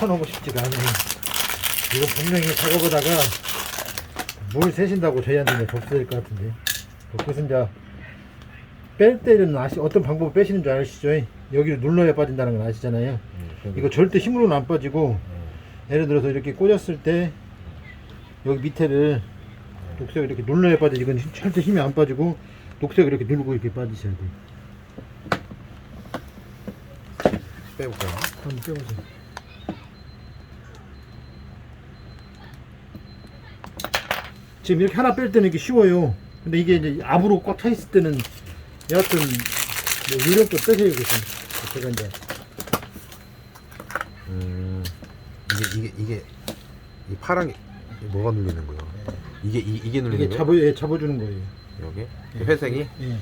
쳐놓고 싶지가 않아요. 이거 분명히 작업하다가 뭘 세신다고 저희한테 접수될 것 같은데. 그것은 이제 뺄 때는 아시 어떤 방법을 빼시는 줄 아시죠? 여기를 눌러야 빠진다는 건 아시잖아요. 음, 이거 절대 힘으로는 안 빠지고 예를 들어서 이렇게 꽂았을 때 여기 밑에를 녹색 이렇게 눌러야 빠져 이건 힘- 절대 힘이 안 빠지고 녹색 이렇게 누르고 이렇게 빠지셔야 돼요. 빼볼까요? 한번 빼보세요. 지금 이렇게 하나 뺄 때는 이게 쉬워요. 근데 이게 이제 압으로 꽉 차 있을 때는 여하튼 뭐 요령껏 빼세요 그래서 제가 이제 음, 이게 이게 이게 이 파란 게 이게 뭐가 눌리는 거예요? 이게 이, 이게 눌리는 이게 거예요? 잡아 예, 잡아주는 거예요. 여기 이 회색이 예.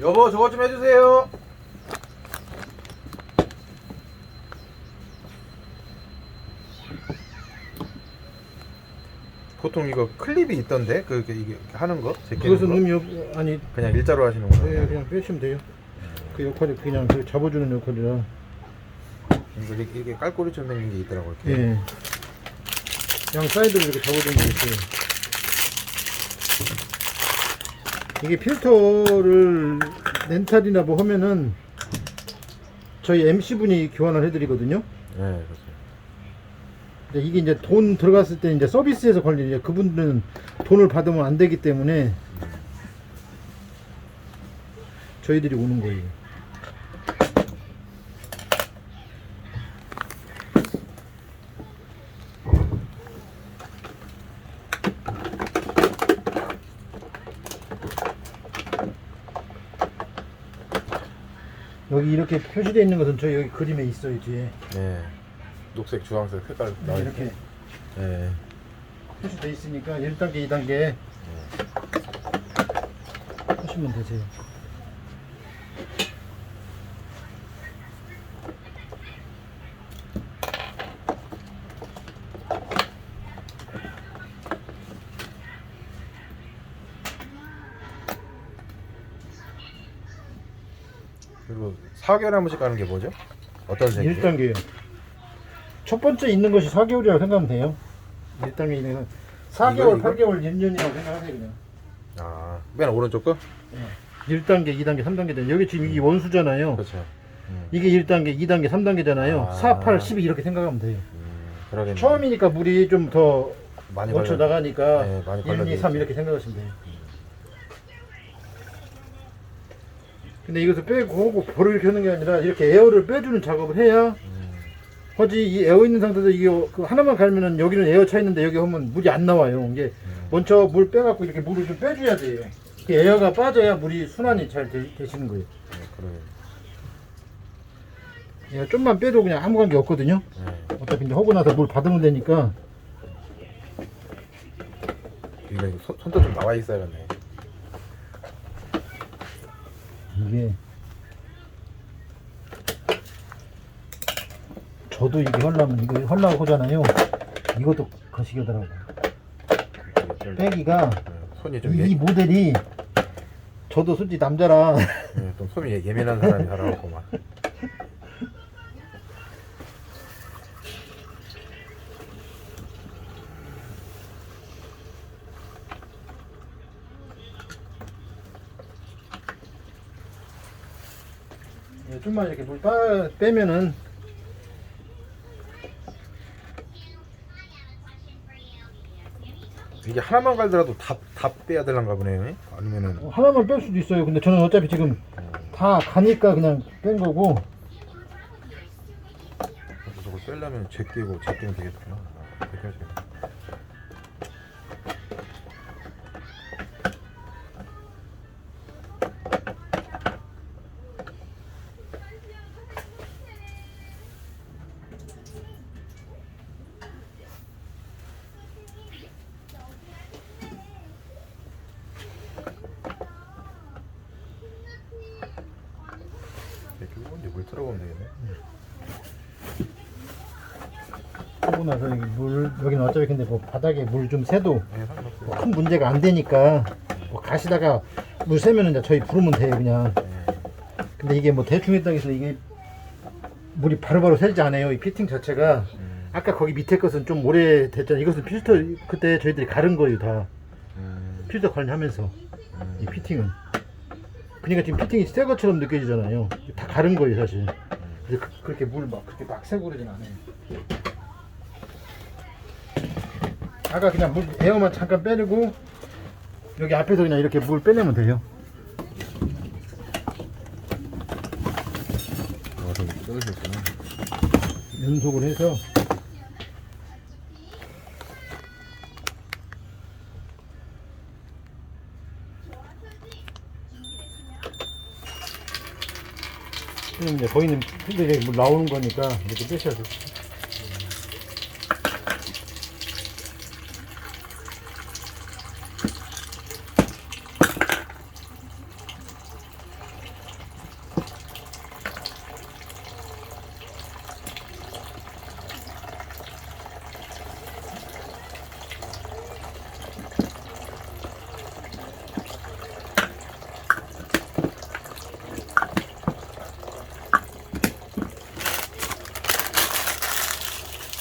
여보 저거 좀 해주세요. 보통 이거 클립이 있던데 그그 이게 하는 거 제끼는 그것은 거? 의미 없 아니 그냥 일자로 하시는 거예요? 예, 그냥 빼시면 돼요. 그 역할이 그냥 그 잡아주는 역할이라. 이거 이렇게, 이렇게 깔꼬리처럼 생긴 게 있더라고 이렇게. 예. 양 사이드를 이렇게 잡아주는 게 있어요. 이게 필터를 렌탈이나 뭐 하면은 저희 MC 분이 교환을 해드리거든요. 네, 그렇죠. 이게 이제 돈 들어갔을 때 이제 서비스에서 걸리는 그분들은 돈을 받으면 안 되기 때문에 저희들이 오는 거예요. 여기 이렇게 표시되어 있는 것은 저희 여기 그림에 있어요 뒤에 네. 녹색, 주황색 색깔 나와 있 이렇게 네. 표시되어 있으니까 1단계, 2단계 하시면 되세요. 그리고 4개월에 한 번씩 가는 게 뭐죠? 어떤 색이요? 1단계요. 첫 번째 있는 것이 4개월이라고 생각하면 돼요. 1단계 있는 4개월, 이거? 8개월, 1년이라고 생각하세요 그냥. 아, 맨 오른쪽 거? 1단계, 2단계, 3단계 돼. 여기 지금 이게 원수잖아요. 그렇죠. 음, 이게 1단계, 2단계, 3단계잖아요. 아. 4, 8, 12 이렇게 생각하면 돼요. 음, 그러겠네. 처음이니까 물이 좀 더 많이 원쳐 걸려. 나가니까 네, 많이 1, 2, 걸려져 3 있죠. 이렇게 생각하시면 돼요. 근데 이것을 빼고 이렇게 하는 게 아니라 이렇게 에어를 빼주는 작업을 해야 음, 하지 이 에어 있는 상태에서 이게 그 하나만 갈면은 여기는 에어 차 있는데 여기 하면 물이 안 나와요. 이게 음. 먼저 물 빼갖고 이렇게 물을 좀 빼줘야 돼요. 그 에어가 빠져야 물이 순환이 잘 되, 되시는 거예요. 네, 그러게. 예, 좀만 빼도 그냥 아무 관계 없거든요. 네. 어차피 이제 하고 나서 물 받으면 되니까 이거 손, 손도 좀 나와 있어야겠네. 이게 저도 이게 하려면 이거 하려고 하잖아요. 이것도 거시기더라고. 좀- 빼기가 네, 손이 좀, 이, 예, 이 모델이 저도 솔직히 남자라 네, 좀 손이 예- 예민한 사람이 막. 예, 좀만 이렇게 물 빠, 빼면은 이게 하나만 갈더라도 다, 다 빼야 되는가 보네. 아니면은, 하나만 뺄 수도 있어요. 근데 저는 어차피 지금 다 가니까 그냥 뺀 거고 저걸 빼려면 제끼고 제끼면 되겠구나. 아, 그렇게 해야 틀어보면 되겠네. 하고 나서 여기 물 여기는 어차피 근데 뭐 바닥에 물 좀 새도 네, 상관없어요. 뭐큰 문제가 안 되니까 뭐 가시다가 물 새면은 이제 저희 부르면 돼요 그냥. 네. 근데 이게 뭐 대충 했다고 해서 이게 물이 바로바로 새지 않아요. 이 피팅 자체가 음, 아까 거기 밑에 것은 좀 오래 됐잖아요. 이것은 필터 그때 저희들이 가른 거예요 다 음, 필터 관리하면서 음. 이 피팅은. 그러니까 지금 피팅이 새 것처럼 느껴지잖아요. 다 가른 거예요 사실. 그래서 그, 렇게 물 막 그렇게 막 새고 그러진 않아요. 아까 그냥 물 에어만 잠깐 빼내고 여기 앞에서 그냥 이렇게 물 빼내면 돼요. 뜯으셨구나. 연속을 해서 이제 보이는 필들이 물 나오는 거니까 이렇게 빼셔야 돼.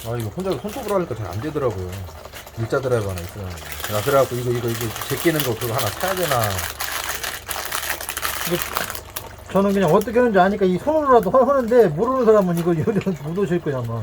아 이거 혼자 손톱으로 하니까 잘 안 되더라고요. 일자 드라이버 하나 있어요. 나 그래갖고 이거 이거 이거 제끼는 거 그거 하나 사야 되나. 저는 그냥 어떻게 하는지 아니까 이 손으로라도 하- 하는데 모르는 사람은 이거 요리 못 오실 거야 아마.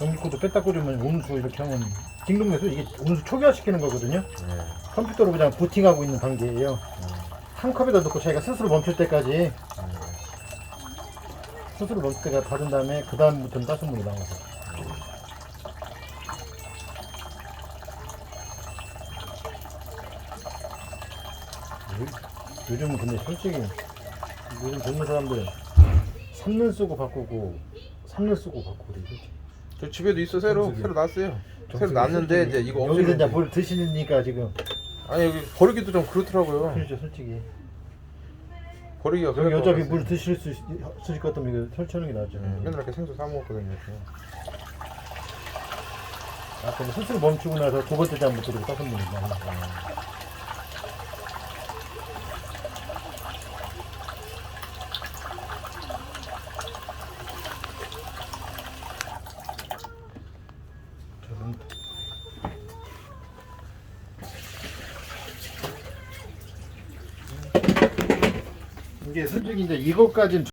전기코드 뺐다 꽂으면 온수 이렇게 하면 딩동에서 이게 온수 초기화시키는 거거든요. 네. 컴퓨터로 그냥 부팅하고 있는 단계예요. 한 컵에다 넣고 자기가 스스로 멈출 때까지 스스로 멈출 때가 받은 다음에 그 다음부터는 따뜻물이 나와서. 요- 요즘은 근데 솔직히 요즘 젊은 사람들은 3년 쓰고 바꾸고 3년 쓰고 바꾸고 솔직히. 저 집에도 있어 새로 정수기. 새로 놨어요. 새로 솔직히 이제 이거 여기서 이제 없애는 뭘 드시니까 지금 아니 여기 버리기도 좀 그렇더라고요. 그렇죠 솔직히 버리기가 여기 것 어차피. 물 드실 수 있- 있을 것 같으면 이거 설치하는 게 낫죠 네, 맨날 이렇게 생수 사 먹었거든요. 저. 아까 뭐 스스로 멈추고 나서 두 번째 잠부터 이렇게 따뜻 물이 나와 저는 이게 솔직히 이제 이것까지는